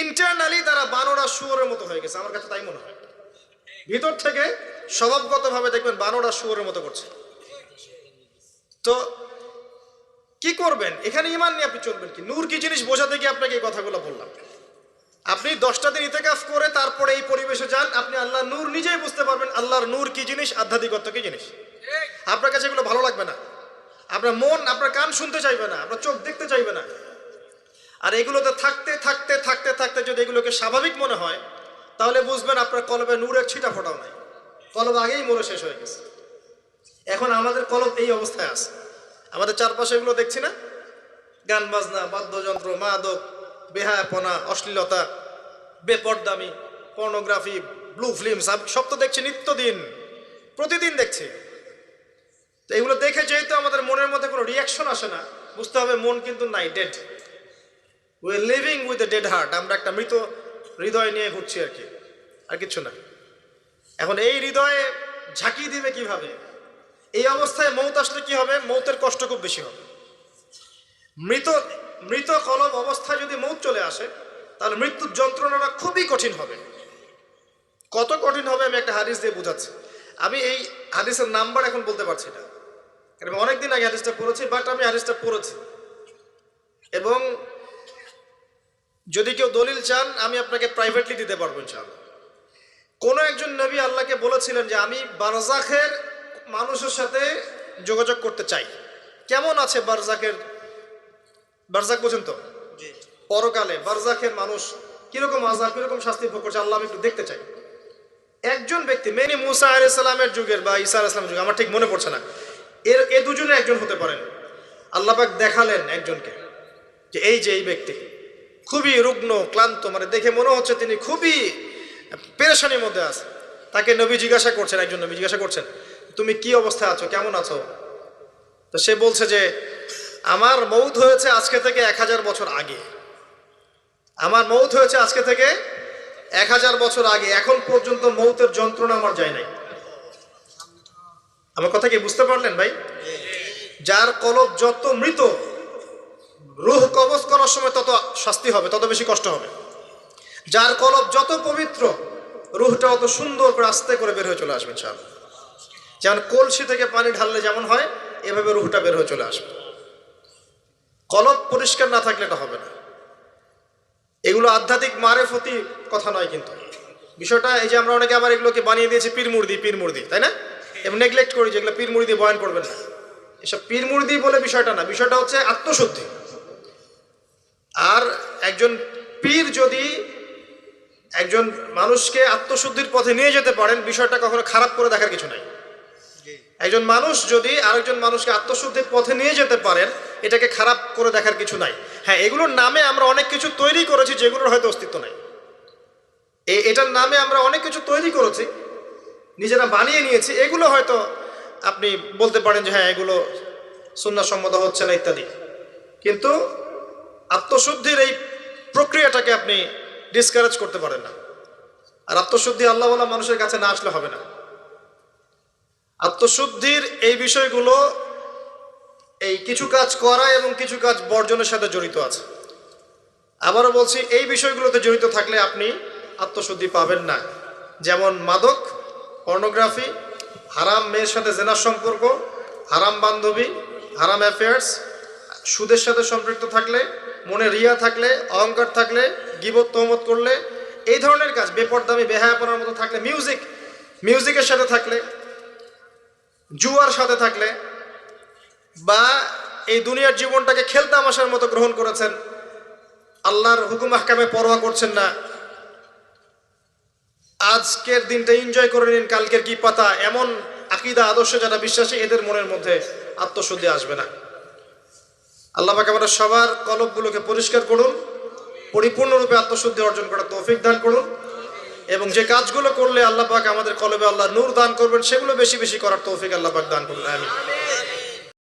Internally তারা বানরা শুয়োরের মতো হয়ে গেছে, আমার কাছে তাই মনে হয়। ভিতর থেকে স্বভাবগতভাবে দেখবেন বানরা শুয়োরের মতো করছে। তো কি করবেন? এখানে ইমান নিয়ে আপনি চলবেন কি? নূর কি জিনিস বোঝাতে গিয়ে আপনাকে এই কথাগুলো বললাম। আপনি দশটা দিন ইতেকাফ করে তারপরে এই পরিবেশে যান, আপনি আল্লাহ নূর নিজেই বুঝতে পারবেন আল্লাহর নূর কি জিনিস, আধ্যাত্মিকত্ব কি জিনিস। আপনার কাছে এগুলো ভালো লাগবে না। আপনার মন, আপনার কান শুনতে চাইবে না, আপনার চোখ দেখতে চাইবে না। আর এগুলোতে থাকতে থাকতে থাকতে থাকতে যদি এগুলোকে স্বাভাবিক মনে হয়, তাহলে বুঝবেন আপনার কলবে নূরের ছিটা ফোটাও নাই। কলব আগেই মনে শেষ হয়ে গেছে। এখন আমাদের কলব এই অবস্থায় আছে। আমাদের চারপাশে এগুলো দেখছি না? গান বাজনা, বাদ্যযন্ত্র, মাদক, বেহায়াপনা, অশ্লীলতা, বেপরদামি, পর্নোগ্রাফি, ব্লু ফিল্ম সব তো দেখছি নিত্যদিন। প্রতিদিন দেখছি। তো এগুলো দেখে যেহেতু আমাদের মনের মধ্যে কোনো রিয়াকশন আসে না, বুঝতে হবে মন কিন্তু নাই dead we living with a dead heart আমরা একটা মৃত হৃদয় নিয়ে ঘুরছি আর কি। আর কিছু না। এখন এই হৃদয়ে ঝাঁকি দিবে কীভাবে? এই অবস্থায় মৌত আসলে কি হবে? মৌতের কষ্ট খুব বেশি হবে। মৃত মৃত কলম অবস্থায় যদি মৌত চলে আসে, তাহলে মৃত্যুর যন্ত্রণাটা খুবই কঠিন হবে। কত কঠিন হবে আমি একটা হাদিস দিয়ে বোঝাচ্ছি। আমি এই হাদিসের নাম্বার এখন বলতে পারছি না। কারণ আমি অনেকদিন আগে হাদিসটা পড়েছি বাট আমি হাদিসটা পড়েছি। এবং যদি কেউ দলিল চান আমি আপনাকে প্রাইভেটলি দিতে পারব ইনশাআল্লাহ। কোনো একজন নবী আল্লাহকে বলেছিলেন যে আমি বারজাখের মানুষের সাথে যোগাযোগ করতে চাই। কেমন আছে বারজাকের বারজাক বোঝেন তো? পরকালে বারজাখের মানুষ কীরকম আজাব কীরকম শাস্তি ভোগ করছে আল্লাহ আমি একটু দেখতে চাই। একজন ব্যক্তি মেনি মুসা আলাইসালামের যুগের বা ঈসা আলাইসালামের যুগে আমার ঠিক মনে পড়ছে না। এর এ দুজনে একজন হতে পারেন। আল্লাহ পাক দেখালেন একজনকে যে এই যে এই ব্যক্তি। খুবই রুগ্ন, ক্লান্ত মানে দেখে মনে হচ্ছে তিনি খুবই পেরেশানির মধ্যে আছে তাকে নবী জিজ্ঞাসা করছেন, একজন নবী জিজ্ঞাসা করছেন, তুমি কি অবস্থায় আছো? কেমন আছো? তো সে বলছে যে, আমার মৌত হয়েছে আজকে থেকে এক হাজার বছর আগে। আমার মৌত হয়েছে আজকে থেকে এক হাজার বছর আগে। এখন পর্যন্ত মৌতের যন্ত্রণা আমার যায় নাই। আমার কথা কি বুঝতে পারলেন ভাই? যার কলব যত মৃত রুহ কবজ করার সময় তত শাস্তি হবে, তত বেশি কষ্ট হবে। যার কলব যত পবিত্র, রুহটা অত সুন্দর করে আস্তে করে বের হয়ে চলে আসবে চাল যেমন কলসি থেকে পানি ঢাললে যেমন হয়, এভাবে রুহটা বের হয়ে চলে আসবে। কলব পরিষ্কার না থাকলে এটা হবে না। এগুলো আধ্যাত্মিক মারেফতি কথা নয় কিন্তু। বিষয়টা এই যে আমরা অনেকে আবার এগুলোকে বানিয়ে দিয়েছি পীর মুর্দি পীর মুর্দি, তাই না? এবং নেগলেক্ট করি যেগুলো পীর মুর্দি বয়ান করবেন না। এসব পীর মুর্দি বলে বিষয়টা না, বিষয়টা হচ্ছে আত্মশুদ্ধি। একজন পীর যদি একজন মানুষকে আত্মশুদ্ধির পথে নিয়ে যেতে পারেন বিষয়টা কখনো খারাপ করে দেখার কিছু নাই। একজন মানুষ যদি আরেকজন মানুষকে আত্মশুদ্ধির পথে নিয়ে যেতে পারেন এটাকে খারাপ করে দেখার কিছু নাই। হ্যাঁ এগুলোর নামে আমরা অনেক কিছু তৈরি করেছি যেগুলোর হয়তো অস্তিত্ব নাই। এটার নামে আমরা অনেক কিছু তৈরি করেছি নিজেরা বানিয়ে নিয়েছি এগুলো হয়তো আপনি বলতে পারেন যে হ্যাঁ এগুলো সুন্নাসম্মত হচ্ছে না ইত্যাদি। কিন্তু আত্মশুদ্ধির এই প্রক্রিয়াটাকে আপনি ডিসকারেজ করতে পারেন না। আর আত্মশুদ্ধি আল্লাহওয়ালা মানুষের কাছে না আসলে হবে না। আত্মশুদ্ধির এই বিষয়গুলো এই কিছু কাজ করা এবং কিছু কাজ বর্জনের সাথে জড়িত আছে। আবারও বলছি, এই বিষয়গুলোতে জড়িত থাকলে আপনি আত্মশুদ্ধি পাবেন না। যেমন মাদক পর্নোগ্রাফি হারাম মেয়ের সাথে জেনার সম্পর্ক, হারাম বান্ধবী, হারাম অ্যাফেয়ার্স সুদের সাথে সম্পৃক্ত থাকলে, মনে রিয়া থাকলে, অহংকার থাকলে, গিবত তহমত করলে, এই ধরনের কাজ, বেপরদামি, বেহায়াপনার মতো থাকলে মিউজিক মিউজিকের সাথে থাকলে, জুয়ার সাথে থাকলে, বা এই দুনিয়ার জীবনটাকে খেলতামাশার মতো গ্রহণ করেছেন, আল্লাহর হুকুম আহকামে পরোয়া করছেন না। আজকের দিনটা এনজয় করে নিন, কালকের কি পাতা, এমন আকিদা, আদর্শ যারা বিশ্বাসী, এদের মনের মধ্যে আত্মশুদ্ধি আসবে না। আল্লাহ পাক আমাদের সবার কলবগুলোকে পরিষ্কার করুন, পরিপূর্ণরূপে আত্মশুদ্ধি অর্জন করার তৌফিক দান করুন এবং যে কাজগুলো করলে আল্লাহ পাক আমাদের কলবে আল্লাহ নূর দান করবেন, সেগুলো বেশি বেশি করার তৌফিক আল্লাহ পাক দান করুন আমি